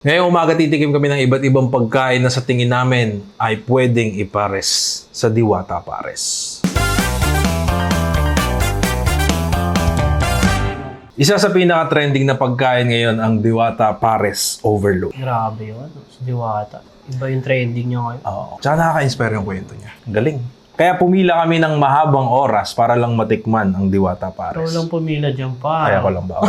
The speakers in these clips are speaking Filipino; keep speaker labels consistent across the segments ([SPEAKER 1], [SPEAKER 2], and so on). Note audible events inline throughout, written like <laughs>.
[SPEAKER 1] Ngayong umaga titikim kami ng iba't ibang pagkain na sa tingin namin ay pwedeng ipares sa Diwata Pares. Isa sa pinaka-trending na pagkain ngayon ang Diwata Pares Overload.
[SPEAKER 2] Grabe yun. Si Diwata. Iba yung trending niya ngayon.
[SPEAKER 1] Oo. Tsaka nakaka-inspire yung kwento niya. Ang Galing. Kaya pumila kami ng mahabang oras para lang matikman ang Diwata
[SPEAKER 2] Ikaw
[SPEAKER 1] Pares.
[SPEAKER 2] lang pumila dyan pa.
[SPEAKER 1] Kaya ko lang ba?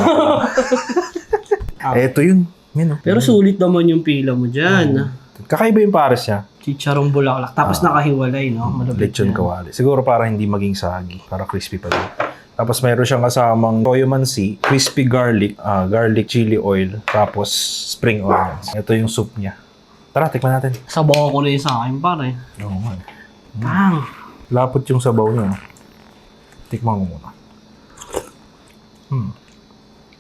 [SPEAKER 1] <laughs> Eto yun. Yun, oh.
[SPEAKER 2] Pero sulit naman yung pila mo dyan.
[SPEAKER 1] Kakaiba yung pares niya.
[SPEAKER 2] Chicharong bulaklak. Tapos nakahiwalay, no? Malapit
[SPEAKER 1] Lechon
[SPEAKER 2] yan.
[SPEAKER 1] kawali. Siguro para hindi maging sagi. Para crispy pa din. Tapos mayroon siyang kasamang toyo mansi, crispy garlic, ah, garlic chili oil, tapos spring onions. Ito yung soup niya. Tara, tikman natin.
[SPEAKER 2] Sabaw ko na yun sa akin, pare.
[SPEAKER 1] Oo nga.
[SPEAKER 2] Bang!
[SPEAKER 1] Lapot yung sabaw niya. Tikman ko muna. Hmm.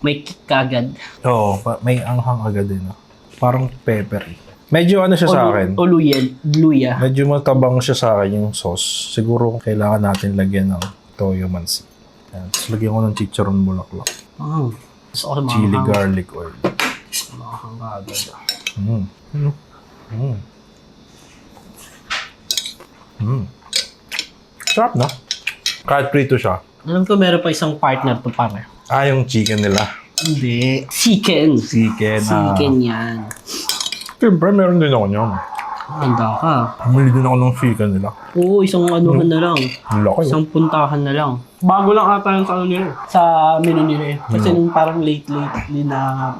[SPEAKER 2] May kick kagad.
[SPEAKER 1] Oo, pa- may anghang agad din. No? Parang peppery. Medyo ano siya sa akin.
[SPEAKER 2] O luya. Luya.
[SPEAKER 1] Medyo matabang siya sa akin yung sauce. Siguro kailangan natin lagyan ng toyo mansi. Yan. Tapos lagyan ko ng chicharon bulaklak.
[SPEAKER 2] Bang! Gusto ko sa mga
[SPEAKER 1] Chili
[SPEAKER 2] hang-
[SPEAKER 1] garlic oil.
[SPEAKER 2] mga hang agad.
[SPEAKER 1] Mm. Mm. Mm. Mm. Sarap na. Kahit prito siya.
[SPEAKER 2] Alam ko meron pa isang partner to, pare.
[SPEAKER 1] Ah, yung chicken nila.
[SPEAKER 2] Hindi. Chicken.
[SPEAKER 1] Chicken. ah.
[SPEAKER 2] Chicken yan.
[SPEAKER 1] Siyempre, meron din ako niyan.
[SPEAKER 2] Handa ka.
[SPEAKER 1] Bumili din ako ng chicken nila.
[SPEAKER 2] Oo, isang anuhan na lang.
[SPEAKER 1] Ang laki.
[SPEAKER 2] Isang puntahan na lang. Bago lang ata yung sa ano nila. eh. Sa menu nila eh. Kasi nung parang late-late na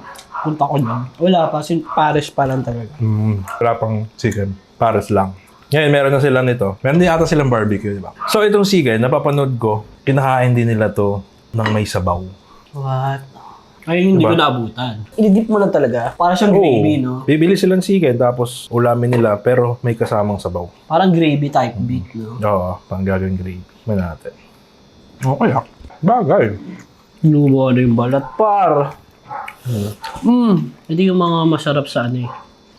[SPEAKER 2] punta ko dyan. Wala pa. Sin Paris pa lang talaga.
[SPEAKER 1] Mm, wala pang chicken. Pares lang. Ngayon, meron na sila nito. Meron din ata silang barbecue, di ba? So, itong chicken, napapanood ko, kinakain din nila to ng may sabaw.
[SPEAKER 2] What? Ay, hindi
[SPEAKER 1] Diba?
[SPEAKER 2] ko naabutan. Inidip mo lang talaga. Para siyang gravy, no?
[SPEAKER 1] Bibili silang chicken, tapos ulamin nila, pero may kasamang sabaw.
[SPEAKER 2] Parang gravy type beat, no?
[SPEAKER 1] Oo, panggagang gravy. Man natin. Okay ah. Bagay.
[SPEAKER 2] Lumo na yung balat, par. Mm. Hindi yung mga masarap sa ano eh.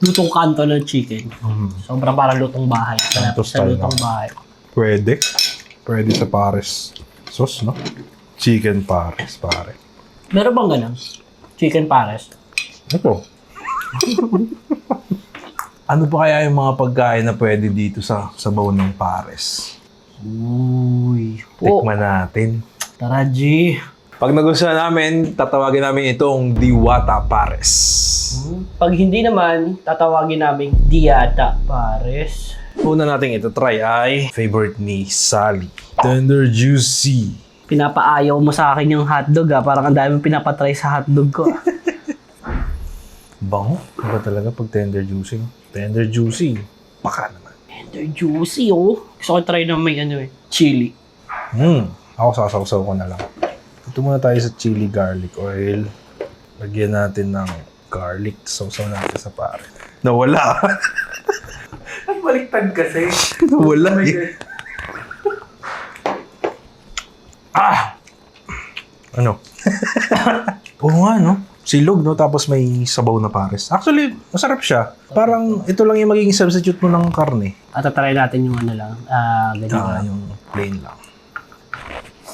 [SPEAKER 2] Lutong kanto ng chicken. Sobrang parang lutong bahay.
[SPEAKER 1] Kanto
[SPEAKER 2] sa
[SPEAKER 1] style,
[SPEAKER 2] lutong bahay.
[SPEAKER 1] Pwede. Pwede sa pares. Sauce, no? Chicken pares, pare.
[SPEAKER 2] Meron bang ganun? Chicken pares?
[SPEAKER 1] Ito. ano pa kaya yung mga pagkain na pwede dito sa sabaw ng pares?
[SPEAKER 2] Uy. Oh,
[SPEAKER 1] Tikman natin.
[SPEAKER 2] tara G.
[SPEAKER 1] Pag nagustuhan namin, tatawagin namin itong Diwata Pares.
[SPEAKER 2] Pag hindi naman, tatawagin namin Diata Pares.
[SPEAKER 1] Una natin ito try ay favorite ni Sally. Tender Juicy.
[SPEAKER 2] Pinapaayaw mo sa akin yung hotdog ah. Parang ang dami pinapatry sa hotdog ko. ah. <laughs>
[SPEAKER 1] Bango. Iba talaga pag tender juicy. Tender juicy. Baka naman.
[SPEAKER 2] Tender juicy oh. Gusto ko try na may ano eh. Chili.
[SPEAKER 1] Hmm. Ako sasawsaw ko na lang. Ito muna tayo sa chili garlic oil. Lagyan natin ng garlic. Sausaw natin sa pare. Nawala. <laughs>
[SPEAKER 3] Ay, baliktad kasi.
[SPEAKER 1] Nawala eh.
[SPEAKER 3] God.
[SPEAKER 1] Ah! Ano? <laughs> Oo nga, no? Silog, no? Tapos may sabaw na pares. Actually, masarap siya. Parang ito lang yung magiging substitute mo ng karne.
[SPEAKER 2] At try natin yung ano lang. Ah, ganyan
[SPEAKER 1] Ah,
[SPEAKER 2] lang.
[SPEAKER 1] yung plain lang.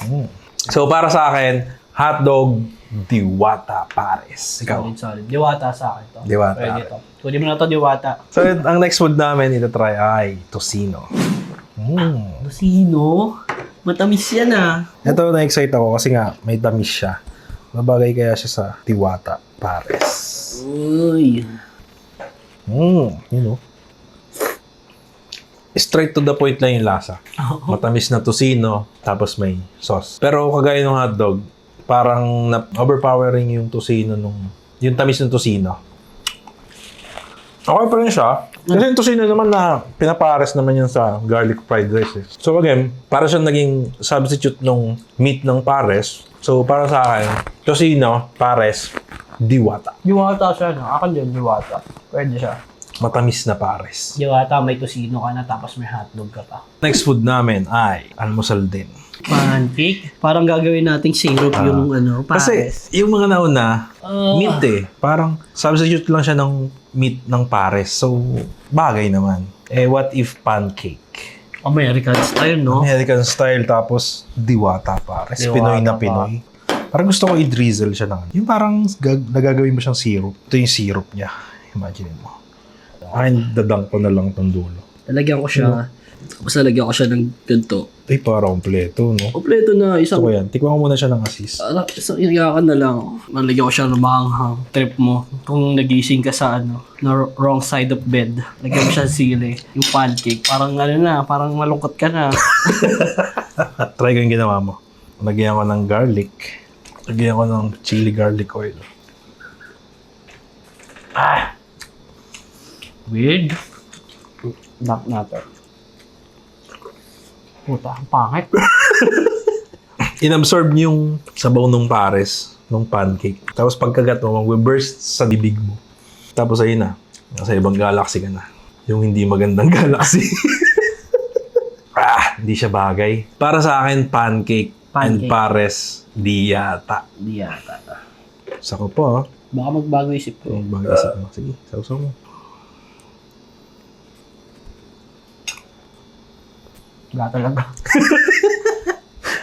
[SPEAKER 1] Mm. So, para sa akin, hotdog diwata pares. Ikaw.
[SPEAKER 2] Solid, solid. Diwata sa akin to.
[SPEAKER 1] Diwata.
[SPEAKER 2] Pwede to. Kunin mo na to, diwata.
[SPEAKER 1] So, ang next food namin, ito try ay tocino. Mm.
[SPEAKER 2] Sino? Matamis yan ah.
[SPEAKER 1] Ito, na-excite ako kasi nga, may tamis siya. Mabagay kaya siya sa diwata pares.
[SPEAKER 2] Uy.
[SPEAKER 1] Mm, you know. Straight to the point lang yung lasa. Matamis na tocino, tapos may sauce. Pero kagaya ng hotdog, parang na overpowering yung tocino nung yung tamis ng tocino. Okay pa rin siya. Kasi yung tocino naman na pinapares naman yan sa garlic fried rice. Eh. So again, para siyang naging substitute nung meat ng pares. So para sa akin, tocino, pares, diwata.
[SPEAKER 2] Diwata siya, no? Akin din, diwata. Pwede siya.
[SPEAKER 1] Matamis na pares.
[SPEAKER 2] Diwata, may tosino ka na, tapos may hotdog ka pa.
[SPEAKER 1] Next food namin ay almusal din.
[SPEAKER 2] Pancake? Parang gagawin nating syrup yung ano,
[SPEAKER 1] Kasi
[SPEAKER 2] pares.
[SPEAKER 1] yung mga nauna,
[SPEAKER 2] Ah.
[SPEAKER 1] meat eh. Parang substitute lang siya ng meat ng pares. So, bagay naman. Eh, what if pancake?
[SPEAKER 2] American style, no?
[SPEAKER 1] American style tapos diwata pares.
[SPEAKER 2] Diwata
[SPEAKER 1] Pinoy na
[SPEAKER 2] pa.
[SPEAKER 1] Pinoy. Parang gusto ko i-drizzle siya ng Yung parang gag- nagagawin mo siyang syrup. Ito yung syrup niya. Imagine mo. Akin, dadang ko na lang tong dulo.
[SPEAKER 2] Lalagyan ko siya. Tapos lalagyan ko siya ng ganito.
[SPEAKER 1] Ay, para kompleto, no?
[SPEAKER 2] Kompleto na isang
[SPEAKER 1] ko yan. Tikman ko muna siya ng asis.
[SPEAKER 2] Ano, isang iriyakan na lang. Lalagyan ko siya ng maanghang. Trip mo. Kung nagising ka sa ano, na wr- wrong side of bed. Lagyan mo siya ng sili. Yung pancake. Parang ano na, parang malungkot ka na. <laughs>
[SPEAKER 1] Try ko yung ginawa mo. Lagyan ko ng garlic. Lagyan ko ng chili garlic oil.
[SPEAKER 2] Weird. Back natin. Puta, ang pangit. <laughs>
[SPEAKER 1] Inabsorb niyo yung sabaw ng pares, ng pancake. Tapos pagkagat mo, mag-burst sa bibig mo. Tapos ayun na. Nasa ibang galaxy ka na. Yung hindi magandang <laughs> galaxy. <laughs> ah, hindi siya bagay. Para sa akin, pancake, and
[SPEAKER 2] Pancake.
[SPEAKER 1] pares, di yata.
[SPEAKER 2] Hindi yata.
[SPEAKER 1] Sako po, ah.
[SPEAKER 2] Baka magbago isip ko.
[SPEAKER 1] Yung bagay isip mo. Sige, sausaw mo.
[SPEAKER 2] Wala talaga.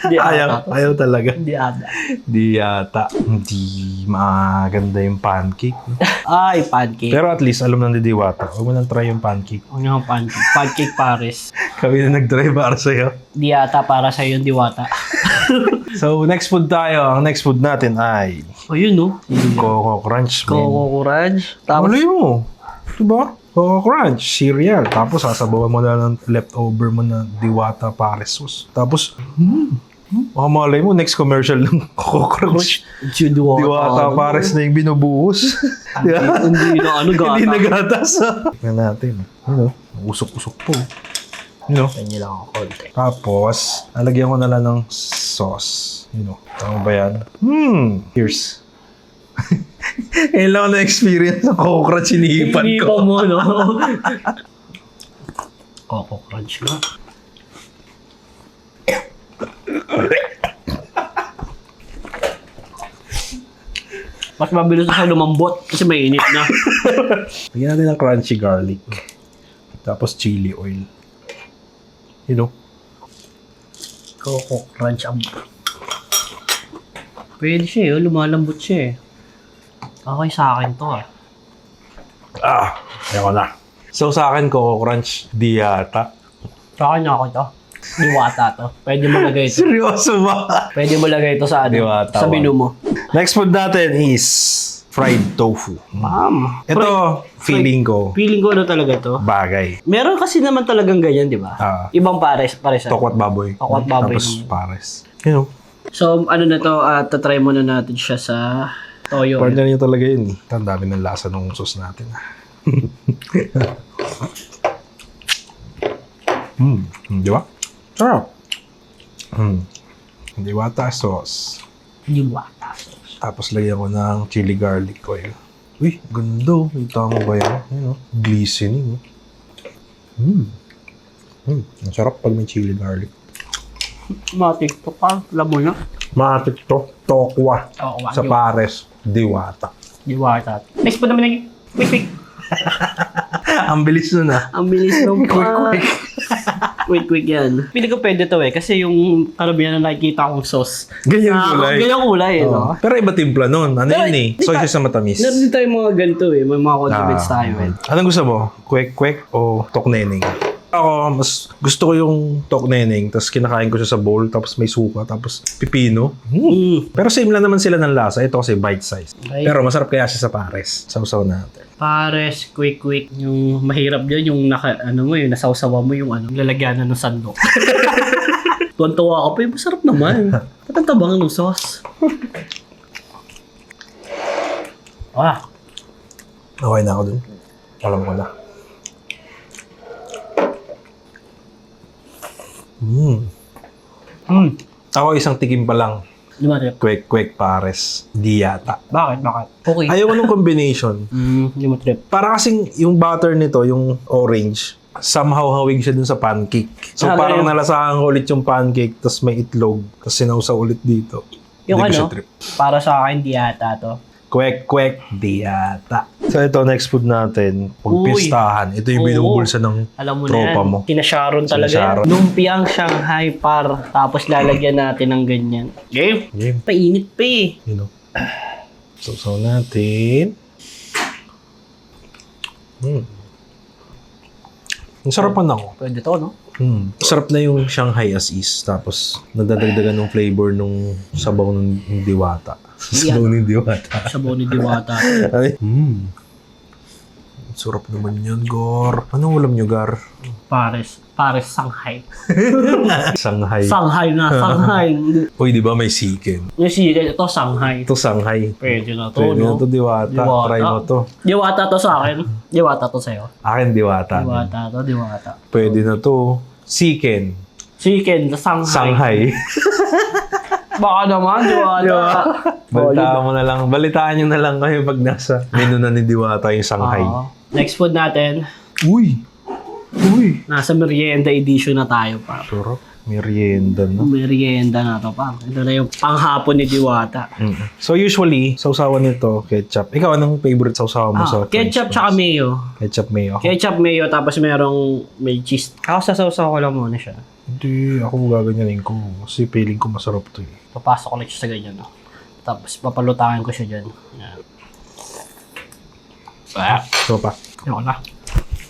[SPEAKER 2] Hindi <laughs>
[SPEAKER 1] Ayaw,
[SPEAKER 2] ata.
[SPEAKER 1] ayaw talaga.
[SPEAKER 2] Hindi ata.
[SPEAKER 1] Di yata. Hindi maganda yung pancake.
[SPEAKER 2] Ay, pancake.
[SPEAKER 1] Pero at least, alam ng didiwata. Huwag mo nang try yung pancake.
[SPEAKER 2] Huwag niyo ang pancake. Pancake Paris. <laughs>
[SPEAKER 1] Kami na nag-try para sa'yo.
[SPEAKER 2] Di ata para sa yung diwata. <laughs>
[SPEAKER 1] So, next food tayo. Ang next food natin ay
[SPEAKER 2] O yun, no?
[SPEAKER 1] Coco Crunch.
[SPEAKER 2] Coco Crunch. Tapos,
[SPEAKER 1] Malay mo. Diba? Coco Crunch, cereal. Tapos, sasabawan mo na ng leftover mo na diwata pares sauce. Tapos, hmm. Baka malay mo, next commercial ng <laughs> Coco Crunch.
[SPEAKER 2] diwata.
[SPEAKER 1] Diwata pares na yung binubuhos. <laughs> <laughs>
[SPEAKER 2] Hindi na ano, gata.
[SPEAKER 1] Hindi nagatas. Tingnan natin. Ano? Usok-usok po. You know?
[SPEAKER 2] Ganyan lang ako konti.
[SPEAKER 1] Tapos, lalagyan ko na lang ng sauce. You know, tama ba yan? Hmm, here's. Ngayon lang ako na-experience ng Coco Crunch hinihipan ko.
[SPEAKER 2] mo, no? Coco Crunch nga. Mas mabilis na siya lumambot kasi mainit na. <laughs>
[SPEAKER 1] Lagyan natin ng crunchy garlic. Tapos chili oil. You know?
[SPEAKER 2] Coco Crunch ang... Pwede siya eh, lumalambot siya eh. Okay sa akin to ah.
[SPEAKER 1] Ah, ayoko na. So sa akin, Coco Crunch, di yata.
[SPEAKER 2] Sa akin ako to. Diwata to. Pwede mo lagay ito.
[SPEAKER 1] Seryoso ba?
[SPEAKER 2] Pwede mo lagay ito sa ano,
[SPEAKER 1] Diwata,
[SPEAKER 2] sa menu mo.
[SPEAKER 1] Next food natin is fried tofu.
[SPEAKER 2] Ma'am.
[SPEAKER 1] Ito, feeling ko,
[SPEAKER 2] Feeling ko ano talaga to.
[SPEAKER 1] bagay.
[SPEAKER 2] Meron kasi naman talagang ganyan, di ba?
[SPEAKER 1] Ah.
[SPEAKER 2] Ibang pares, pares.
[SPEAKER 1] Tokwat baboy.
[SPEAKER 2] Tokwat baboy
[SPEAKER 1] Tapos
[SPEAKER 2] naman.
[SPEAKER 1] pares. You know,
[SPEAKER 2] So, ano na to, uh, tatry muna natin siya sa toyo.
[SPEAKER 1] partner niya talaga yun. Ang dami ng lasa ng sauce natin. <laughs> Hmm, di ba? Sarap. Hmm. Diwata sauce.
[SPEAKER 2] Diwata.
[SPEAKER 1] Tapos lagyan ko ng chili garlic oil. Uy, ganda. oh. Yung tama ba yan? Ayun, oh. Glistening. oh. Hmm. Hmm. Ang sarap pag may chili garlic.
[SPEAKER 2] Matik to pa, labo na.
[SPEAKER 1] Matik to. Tokwa.
[SPEAKER 2] Oo,
[SPEAKER 1] Sa pares. Diwata.
[SPEAKER 2] Diwata. Next po naman yung quick quick. <laughs>
[SPEAKER 1] Ang bilis nun ah.
[SPEAKER 2] Ang bilis nung <laughs> pa. quick quick yan. Pili ko pwede to eh, kasi yung karamihan na nakikita kong sauce.
[SPEAKER 1] Ganyan
[SPEAKER 2] Ah,
[SPEAKER 1] kulay.
[SPEAKER 2] Ganyan kulay eh,
[SPEAKER 1] Oo.
[SPEAKER 2] no?
[SPEAKER 1] Pero iba timpla nun. Ano
[SPEAKER 2] Pero,
[SPEAKER 1] yun eh?
[SPEAKER 2] di
[SPEAKER 1] Soy
[SPEAKER 2] ba-
[SPEAKER 1] sauce na matamis.
[SPEAKER 2] Meron din tayong mga ganito eh, may mga condiments
[SPEAKER 1] Ah,
[SPEAKER 2] tayo eh.
[SPEAKER 1] Anong gusto mo? Kwek-kwek o tokneneng? Ako, mas gusto ko yung tokneneng, tapos kinakain ko siya sa bowl, tapos may suka, tapos pipino.
[SPEAKER 2] Mm.
[SPEAKER 1] Pero same lang naman sila ng lasa. Ito kasi bite size.
[SPEAKER 2] Okay.
[SPEAKER 1] Pero masarap kaya siya sa pares. Sausaw natin.
[SPEAKER 2] Pares, quick quick. Yung mahirap dyan, yung naka, ano mo yun, nasawsawa mo yung ano, lalagyan ng sandok. <laughs> Tuwan-tuwa ako pa, yung masarap naman. <laughs> Ba't ang tabang ng sauce? <laughs> ah,
[SPEAKER 1] Okay na ako dun. Alam ko na. Hmm.
[SPEAKER 2] hmm.
[SPEAKER 1] Ako isang tikim pa lang.
[SPEAKER 2] Lima trip.
[SPEAKER 1] Kwek-kwek pares. Di yata.
[SPEAKER 2] Bakit? Bakit? Okay.
[SPEAKER 1] Ayaw ko ng combination. <laughs>
[SPEAKER 2] Hmm, lima trip.
[SPEAKER 1] Para kasing yung butter nito, yung orange, somehow hawig siya dun sa pancake. So
[SPEAKER 2] Ah,
[SPEAKER 1] parang
[SPEAKER 2] yun.
[SPEAKER 1] nalasahan ko ulit yung pancake, tapos may itlog, tapos sinausaw ulit dito.
[SPEAKER 2] Yung
[SPEAKER 1] Hindi ko
[SPEAKER 2] ano,
[SPEAKER 1] trip.
[SPEAKER 2] para sa akin, di ata to.
[SPEAKER 1] Kwek, kwek, di yata. So ito, next food natin. Pag
[SPEAKER 2] Uy.
[SPEAKER 1] pistahan, ito yung
[SPEAKER 2] Oo.
[SPEAKER 1] binubulsa ng
[SPEAKER 2] Alam mo
[SPEAKER 1] tropa
[SPEAKER 2] na yan.
[SPEAKER 1] mo.
[SPEAKER 2] Kina Sharon talaga
[SPEAKER 1] Sharon.
[SPEAKER 2] yan. Lumpiang Shanghai par. Tapos lalagyan natin ng ganyan. Game?
[SPEAKER 1] Game,
[SPEAKER 2] Painit pa eh.
[SPEAKER 1] you know. So, so natin. Hmm. Ang sarapan ako.
[SPEAKER 2] Pwede to, no?
[SPEAKER 1] Hmm. Sarap na yung Shanghai as is. Tapos, nadadagdagan ng flavor nung sabaw ng diwata. Sabaw ng diwata.
[SPEAKER 2] Sabaw ni Diwata.
[SPEAKER 1] Ay. Hmm. Sarap naman yan, Gar. Anong ulam nyo, Gar?
[SPEAKER 2] Pares. Pares Shanghai. <laughs>
[SPEAKER 1] Shanghai.
[SPEAKER 2] Shanghai na, Shanghai. <laughs>
[SPEAKER 1] Uy, di ba may chicken?
[SPEAKER 2] yung sige, ito Shanghai.
[SPEAKER 1] Ito Shanghai.
[SPEAKER 2] Pwede na to,
[SPEAKER 1] Pwede na
[SPEAKER 2] no?
[SPEAKER 1] to, diwata.
[SPEAKER 2] Diwata.
[SPEAKER 1] Try mo to.
[SPEAKER 2] Diwata to sa akin. Diwata to sa'yo.
[SPEAKER 1] Akin, diwata.
[SPEAKER 2] Diwata to, diwata.
[SPEAKER 1] Pwede na to. Chicken.
[SPEAKER 2] Chicken, Shanghai.
[SPEAKER 1] Shanghai. <laughs>
[SPEAKER 2] Baka naman, diwata.
[SPEAKER 1] Balitaan mo na lang. Balitaan nyo na lang kayo pag nasa menu na ni Diwata yung Shanghai.
[SPEAKER 2] Oo. Next food natin,
[SPEAKER 1] Uy! Uy!
[SPEAKER 2] nasa merienda edition na tayo pa.
[SPEAKER 1] Sarap. Merienda na.
[SPEAKER 2] Merienda na to pa. Ito na yung panghapon ni Diwata.
[SPEAKER 1] Mm. So usually, sausawan nito, ketchup. Ikaw, anong favorite sausawan mo
[SPEAKER 2] Ah,
[SPEAKER 1] sa
[SPEAKER 2] ketchup tsaka mayo.
[SPEAKER 1] Ketchup mayo. Ako,
[SPEAKER 2] Ketchup mayo tapos merong may cheese. Ako sasawsaw ko lang muna siya.
[SPEAKER 1] hindi, ako gaganyanin ko. Kasi feeling ko masarap to eh.
[SPEAKER 2] Papasok ko lang siya sa ganyan. No? Tapos papalutakin ko siya dyan. Yan. Ah,
[SPEAKER 1] So pa.
[SPEAKER 2] Ayoko na.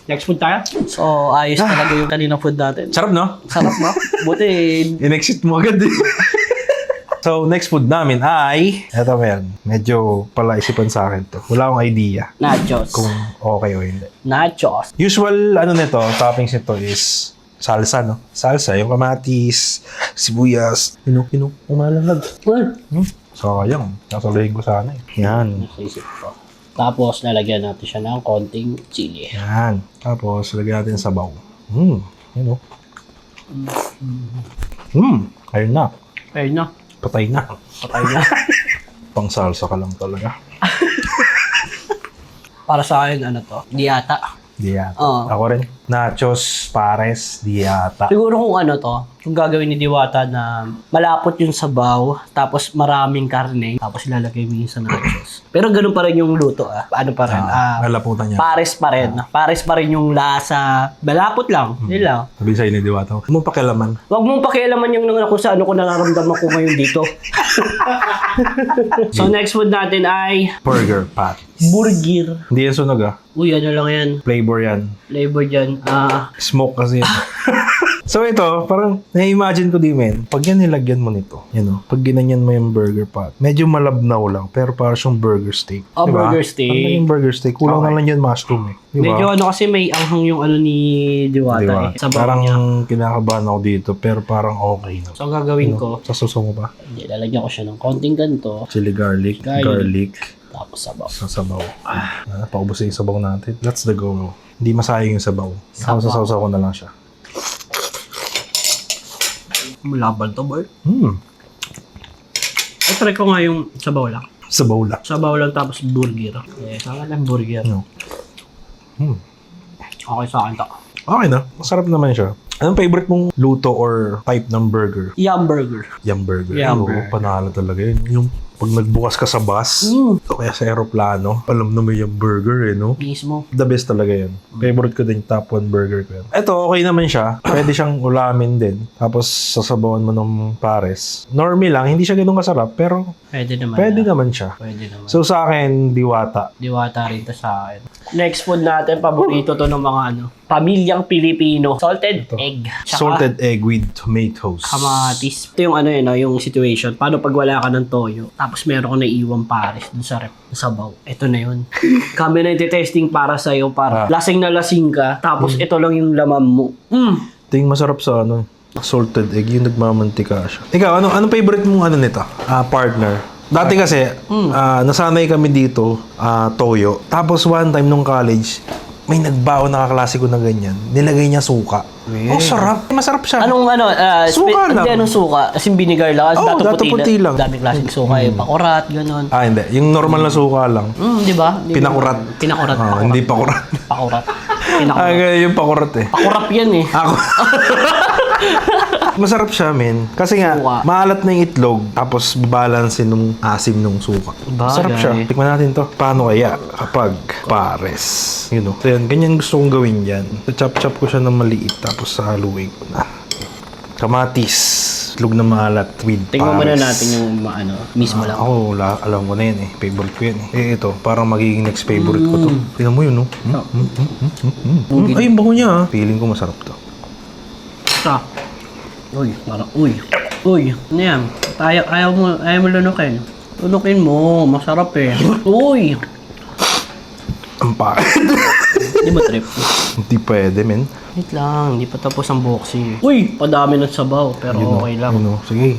[SPEAKER 2] Next food tayo. So, ayos talaga yung kaninang food natin.
[SPEAKER 1] Sarap, no?
[SPEAKER 2] Sarap mo. Buti, <laughs>
[SPEAKER 1] In-exit mo agad eh. <laughs> so, next food namin ay... Eto ba yan? Medyo palaisipan sa akin to. Wala akong idea
[SPEAKER 2] nachos.
[SPEAKER 1] kung okay o hindi.
[SPEAKER 2] Nachos.
[SPEAKER 1] Usual, ano nito, toppings nito is salsa, no? Salsa, yung kamatis, sibuyas, pinu, pinu, umalalag.
[SPEAKER 2] Well,
[SPEAKER 1] Hmm? Sayang. Nasalahin ko sana eh. Yan.
[SPEAKER 2] nasa isip ko. Tapos, lalagyan natin siya ng konting chili.
[SPEAKER 1] Yan. Tapos, lagyan natin sa sabaw. Hmm. Yun o. Hmm. Ayun na.
[SPEAKER 2] Ayun na.
[SPEAKER 1] Patay na.
[SPEAKER 2] Patay na. <laughs>
[SPEAKER 1] Pang salsa ka lang talaga. <laughs>
[SPEAKER 2] Para sa akin, ano to? Diata.
[SPEAKER 1] Di yata.
[SPEAKER 2] Oo.
[SPEAKER 1] Ako rin. Nachos, pares, di yata.
[SPEAKER 2] Siguro kung ano to, kung gagawin ni Diwata na malapot yung sabaw, tapos maraming karne, tapos ilalagay mo yung sa nachos. Pero ganun pa rin yung luto ah. Ano pa rin? Ah,
[SPEAKER 1] niya.
[SPEAKER 2] pares pa rin. Pares pa rin yung lasa. Malapot lang. Yun lang.
[SPEAKER 1] Sabi sa'yo ni Diwata, huwag mo pakialaman.
[SPEAKER 2] Huwag mong pakialaman yung nang kung saan ko nararamdaman ko ngayon dito. <laughs> so next food natin ay
[SPEAKER 1] Burger pat.
[SPEAKER 2] Burger.
[SPEAKER 1] Hindi yan sunog ah.
[SPEAKER 2] Uy, ano lang yan.
[SPEAKER 1] Flavor yan.
[SPEAKER 2] Flavor dyan. Ah,
[SPEAKER 1] Smoke kasi yan. <laughs> so ito, parang na-imagine ko di men, pag yan nilagyan mo nito, you know, pag ginanyan mo yung burger pot, medyo malabnaw lang, pero parang siyang burger steak.
[SPEAKER 2] Oh,
[SPEAKER 1] Diba?
[SPEAKER 2] burger steak.
[SPEAKER 1] Parang yung burger steak, kulang na lang yan mushroom eh. Diba?
[SPEAKER 2] medyo ano kasi may anghang yung ano ni Diwata
[SPEAKER 1] Diba?
[SPEAKER 2] eh. Sabaw
[SPEAKER 1] Parang
[SPEAKER 2] niya.
[SPEAKER 1] kinakabahan ako dito, pero parang okay na.
[SPEAKER 2] So ang gagawin ko,
[SPEAKER 1] Sa suso mo ba?
[SPEAKER 2] hindi, lalagyan ko siya ng konting ganito,
[SPEAKER 1] Chili garlic,
[SPEAKER 2] Garlic.
[SPEAKER 1] garlic,
[SPEAKER 2] tapos sabaw.
[SPEAKER 1] sa sabaw. Ah, paubos yung sabaw natin. That's the go. Hindi masayang yung sabaw.
[SPEAKER 2] Sabaw.
[SPEAKER 1] sa ko na lang siya.
[SPEAKER 2] Malaban to, boy.
[SPEAKER 1] Hmm.
[SPEAKER 2] Ay, try ko nga yung sabaw lang.
[SPEAKER 1] Sabaw lang.
[SPEAKER 2] Sabaw lang tapos burger. Eh, sa akin lang burger.
[SPEAKER 1] No. Hmm.
[SPEAKER 2] Okay sa akin to.
[SPEAKER 1] Okay na. Masarap naman siya. Anong favorite mong luto or type ng burger?
[SPEAKER 2] Yum burger.
[SPEAKER 1] Yum burger.
[SPEAKER 2] Yum
[SPEAKER 1] Oo,
[SPEAKER 2] burger.
[SPEAKER 1] panalo talaga yun. Yung pag nagbukas ka sa bus,
[SPEAKER 2] Mm.
[SPEAKER 1] o kaya sa aeroplano, alam na yung burger eh, no?
[SPEAKER 2] Mismo.
[SPEAKER 1] The best talaga yun. Favorite ko din, top 1 burger ko yun. Ito, okay naman siya. Pwede siyang ulamin din. Tapos, sasabawan mo ng pares. Normie lang, hindi siya ganun kasarap, pero
[SPEAKER 2] Pwede naman.
[SPEAKER 1] pwede
[SPEAKER 2] na.
[SPEAKER 1] naman siya.
[SPEAKER 2] Pwede naman.
[SPEAKER 1] So, sa akin, diwata.
[SPEAKER 2] Diwata rin to sa akin. Next food natin, paborito to ng mga ano, pamilyang Pilipino. Salted egg. Tsaka
[SPEAKER 1] Salted egg with tomatoes.
[SPEAKER 2] kamatis. Ito yung ano yun, no, yung situation. Paano pag wala ka ng toyo, tapos meron ka naiiwang pares dun sa rep, sa sabaw. Ito na yun. <laughs> Kami na testing para sa'yo, para
[SPEAKER 1] Ah.
[SPEAKER 2] lasing na lasing ka, tapos ito lang yung laman mo. Mm.
[SPEAKER 1] Ito yung masarap sa ano, salted egg, yung nagmamantika siya. Ikaw, ano, anong favorite mong ano nito? Ah, partner. Dati kasi, ah, nasanay kami dito, ah, toyo. Tapos one time nung college, may nagbaon na kaklase ko na ganyan. Nilagay niya suka. Oh, sarap. Masarap siya.
[SPEAKER 2] Anong ano, uh,
[SPEAKER 1] Suka lang.
[SPEAKER 2] Hindi, anong suka? As in vinegar lang. As
[SPEAKER 1] Oo,
[SPEAKER 2] dato
[SPEAKER 1] dato
[SPEAKER 2] puti,
[SPEAKER 1] puti lang.
[SPEAKER 2] Daming klaseng suka eh. Pakurat, ganun.
[SPEAKER 1] Ah, hindi. Yung normal na suka lang.
[SPEAKER 2] Mm, di ba?
[SPEAKER 1] Pinakurat.
[SPEAKER 2] Pinakurat.
[SPEAKER 1] Ah,
[SPEAKER 2] pakurat.
[SPEAKER 1] hindi pakurat.
[SPEAKER 2] Pakurat.
[SPEAKER 1] ah,
[SPEAKER 2] Pinakurat.
[SPEAKER 1] ganyan yung pakurat eh.
[SPEAKER 2] Pakurap yan eh.
[SPEAKER 1] Ako. <laughs> Masarap siya, men. Kasi nga,
[SPEAKER 2] Suka.
[SPEAKER 1] maalat na yung itlog, tapos babalansin nung asim nung suka.
[SPEAKER 2] Bagay.
[SPEAKER 1] Masarap siya. Tikman natin to. Paano kaya kapag pares? You know. So yan, ganyan gusto kong gawin yan. So, chop-chop ko siya ng maliit, tapos haluin ko na. Kamatis. Itlog na maalat with
[SPEAKER 2] Tingnan muna natin yung ma- ano, mismo lang.
[SPEAKER 1] Ako, la, alam ko na yun eh. Favorite ko yan eh. Eh, ito, parang magiging next favorite ko to. Tingnan mo yun, no? Mm, mm, mm, mm, mm, mm. Mm, Ay, yung bango niya ah. Feeling ko masarap to.
[SPEAKER 2] Sa. Uy, parang, uy. Uy, ano yan? Ayaw, ayaw mo, ayaw mo lunukin. Lunukin mo, masarap eh. Uy!
[SPEAKER 1] Ang pa.
[SPEAKER 2] Di ba trip?
[SPEAKER 1] Hindi pwede, men.
[SPEAKER 2] Wait lang, hindi pa tapos ang boxing. Uy! Padami ng sabaw, pero
[SPEAKER 1] Yun,
[SPEAKER 2] okay
[SPEAKER 1] no?
[SPEAKER 2] lang.
[SPEAKER 1] Yun, no? Sige.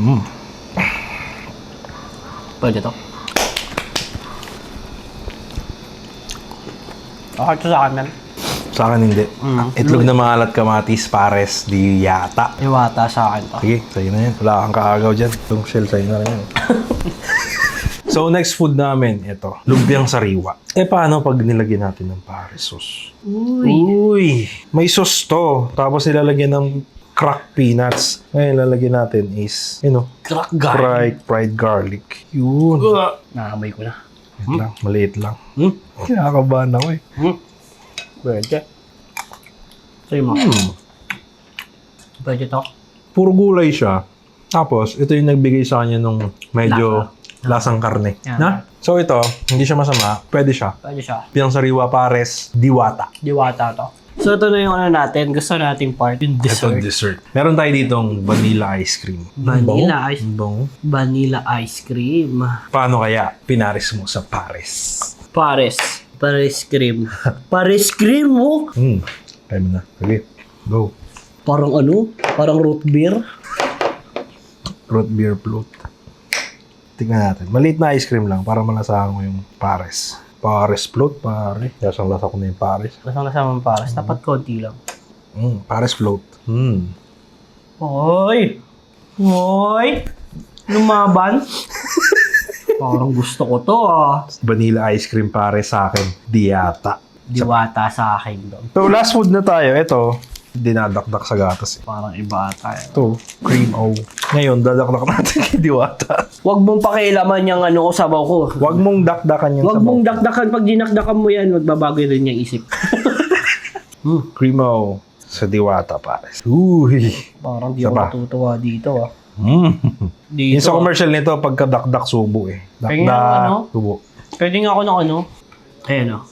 [SPEAKER 1] Mm.
[SPEAKER 2] Pwede to. Okay to sa akin, man.
[SPEAKER 1] Sa akin hindi.
[SPEAKER 2] Mm.
[SPEAKER 1] Itlog na maalat kamatis, pares, di yata.
[SPEAKER 2] Iwata sa akin to.
[SPEAKER 1] Sige, sa'yo na yan. Wala kang kaagaw dyan. Yung shell sa'yo na rin yan. <laughs> so, next food namin, ito. Lumpiang sariwa. Eh, paano pag nilagyan natin ng pares sauce?
[SPEAKER 2] Uy!
[SPEAKER 1] Uy! May sauce to. Tapos nilalagyan ng cracked peanuts. Ngayon, lalagyan natin is, you know,
[SPEAKER 2] Crack garlic.
[SPEAKER 1] fried, fried garlic. Yun.
[SPEAKER 2] Nakamoy ko na.
[SPEAKER 1] Wait lang, maliit lang.
[SPEAKER 2] Hmm?
[SPEAKER 1] Kinakabahan ako eh.
[SPEAKER 2] Hmm? Pwede. Sa'yo mo.
[SPEAKER 1] Hmm.
[SPEAKER 2] Pwede to.
[SPEAKER 1] Puro gulay siya. Tapos, ito yung nagbigay sa kanya nung medyo lasang karne.
[SPEAKER 2] Yan.
[SPEAKER 1] Na? So ito, hindi siya masama. Pwede siya.
[SPEAKER 2] Pwede siya.
[SPEAKER 1] Pinang sariwa pares, diwata.
[SPEAKER 2] Diwata to. So ito na yung ano natin. Gusto nating part. Yung
[SPEAKER 1] Ito
[SPEAKER 2] dessert.
[SPEAKER 1] dessert. Meron tayo ditong vanilla ice cream.
[SPEAKER 2] Vanilla ice-
[SPEAKER 1] bango.
[SPEAKER 2] Vanilla ice cream.
[SPEAKER 1] Paano kaya pinares mo sa pares?
[SPEAKER 2] Pares. Pares cream. Pares cream mo.
[SPEAKER 1] Hmm. Kaya mo na. Sige. Go.
[SPEAKER 2] Parang ano? Parang root beer.
[SPEAKER 1] Root beer float. Tingnan natin. Maliit na ice cream lang para malasahan mo yung pares. Pares float, pare. Lasang lasa ko na yung pares.
[SPEAKER 2] Lasang lasang pares. Dapat konti lang.
[SPEAKER 1] Mm, pares float. Hmm.
[SPEAKER 2] Hoy! Hoy! Lumaban? <laughs> Parang gusto ko to ah.
[SPEAKER 1] Vanilla ice cream pare sa akin. Diata.
[SPEAKER 2] Diwata sa akin doon.
[SPEAKER 1] So, last food na tayo. Ito, dinadakdak sa gatas. eh.
[SPEAKER 2] Parang iba tayo.
[SPEAKER 1] Ito, cream O. Ngayon, dadakdak natin kay Diwata.
[SPEAKER 2] Huwag mong pakialaman yung ano ko sabaw ko.
[SPEAKER 1] Huwag mong dakdakan yung
[SPEAKER 2] Huwag
[SPEAKER 1] sabaw.
[SPEAKER 2] mong dakdakan. Pag dinakdakan mo yan, magbabago rin yung isip. <laughs> hmm,
[SPEAKER 1] Cream O sa Diwata, pares. Uy.
[SPEAKER 2] parang di ako
[SPEAKER 1] pa.
[SPEAKER 2] natutuwa dito ah.
[SPEAKER 1] Mm.
[SPEAKER 2] Dito. <laughs>
[SPEAKER 1] Yung sa commercial nito, pagka dakdak subo eh.
[SPEAKER 2] Kaya
[SPEAKER 1] Dakdak,
[SPEAKER 2] ano?
[SPEAKER 1] subo.
[SPEAKER 2] Pwede nga ako ng ano. Ayan ah.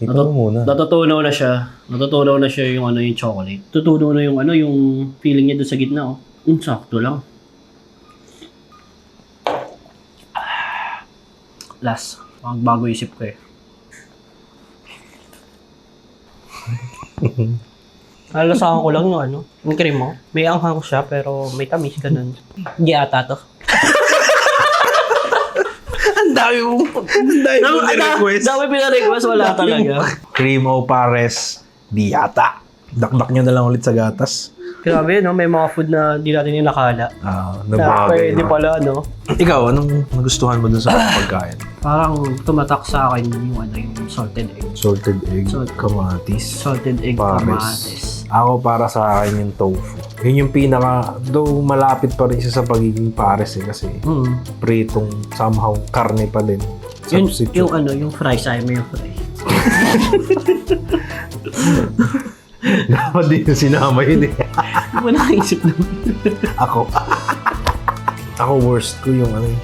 [SPEAKER 1] Ito mo muna.
[SPEAKER 2] Natutunaw na siya. Natutunaw na siya yung ano yung chocolate. Tutunaw na yung ano yung feeling niya doon sa gitna oh. Mm, sakto lang. Ah. Last. Ang bago isip ko eh. <laughs> Nalasahan ko lang yung ano, yung cream mo. May anghang siya pero may tamis ganun. Hindi ata to.
[SPEAKER 1] Ang dami mong, ang dami mong ni-request.
[SPEAKER 2] Dami pina-request, wala talaga.
[SPEAKER 1] Cream O pares, Diata. Dakdak nyo na lang ulit sa gatas.
[SPEAKER 2] Grabe, no? May mga food na di natin yung nakala.
[SPEAKER 1] Ah,
[SPEAKER 2] Na
[SPEAKER 1] nabagay.
[SPEAKER 2] pwede pala, no?
[SPEAKER 1] Ikaw, anong nagustuhan mo dun sa mga pagkain?
[SPEAKER 2] Parang tumatak sa akin yung ano, yung salted egg.
[SPEAKER 1] Salted egg,
[SPEAKER 2] Salted-
[SPEAKER 1] kamatis.
[SPEAKER 2] Salted egg
[SPEAKER 1] Pares.
[SPEAKER 2] kamatis.
[SPEAKER 1] Ako para sa akin yung tofu. Yun yung pinaka, though malapit pa rin siya sa pagiging pares eh kasi
[SPEAKER 2] Hmm.
[SPEAKER 1] pritong somehow karne pa din.
[SPEAKER 2] Yun,
[SPEAKER 1] Substitute.
[SPEAKER 2] yung ano, yung fries, ayaw mo yung fries. <laughs>
[SPEAKER 1] Dapat din yung sinama yun eh.
[SPEAKER 2] Hindi mo nakaisip naman.
[SPEAKER 1] Ako. Ako worst ko yung ano yung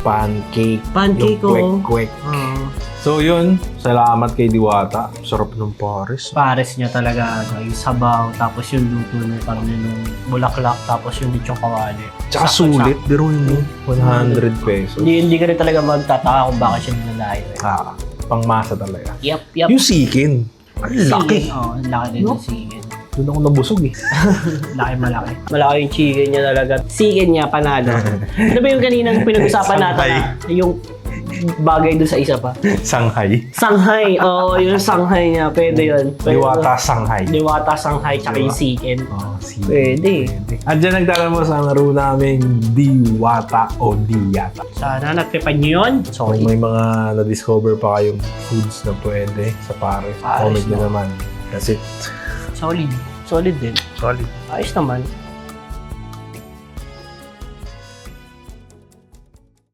[SPEAKER 1] pancake.
[SPEAKER 2] Pancake
[SPEAKER 1] yung
[SPEAKER 2] ko.
[SPEAKER 1] kwek-kwek.
[SPEAKER 2] Ah,
[SPEAKER 1] So yun, salamat kay Diwata. Sarap ng pares.
[SPEAKER 2] pares niya talaga, ano, yung sabaw, tapos yung luto na parang yun yung bulaklak, tapos yung lechong kawali.
[SPEAKER 1] Tsaka sulit, pero yung 100 pesos.
[SPEAKER 2] Hindi, hindi ka rin talaga magtataka kung bakit siya nilalayo eh.
[SPEAKER 1] Ah, pangmasa talaga.
[SPEAKER 2] Yep, yep.
[SPEAKER 1] Yung sikin. Ang laki.
[SPEAKER 2] Oo, ang laki din
[SPEAKER 1] No?
[SPEAKER 2] ng chicken.
[SPEAKER 1] Doon ako nabusog eh. <laughs>
[SPEAKER 2] Laki malaki. Malaki yung chicken niya talaga. Chicken niya, panalo. <laughs> ano ba yung kaninang pinag-usapan natin na yung bagay doon sa isa pa?
[SPEAKER 1] Shanghai.
[SPEAKER 2] Shanghai. Oo, yung Shanghai niya. Pwede yun. Pwede
[SPEAKER 1] Diwata Shanghai.
[SPEAKER 2] Diwata Shanghai tsaka yung chicken.
[SPEAKER 1] Oh, si
[SPEAKER 2] Pwede.
[SPEAKER 1] Andiyan nagtatanong mo sa laro namin Diwata o Diyata.
[SPEAKER 2] Sana natripan nyo yun.
[SPEAKER 1] Kung
[SPEAKER 2] Sorry.
[SPEAKER 1] may mga na-discover pa kayong foods na pwede sa pare,
[SPEAKER 2] Pares,
[SPEAKER 1] comment nyo
[SPEAKER 2] no?
[SPEAKER 1] naman. That's it.
[SPEAKER 2] Solid. Solid din.
[SPEAKER 1] Solid.
[SPEAKER 2] Ayos naman.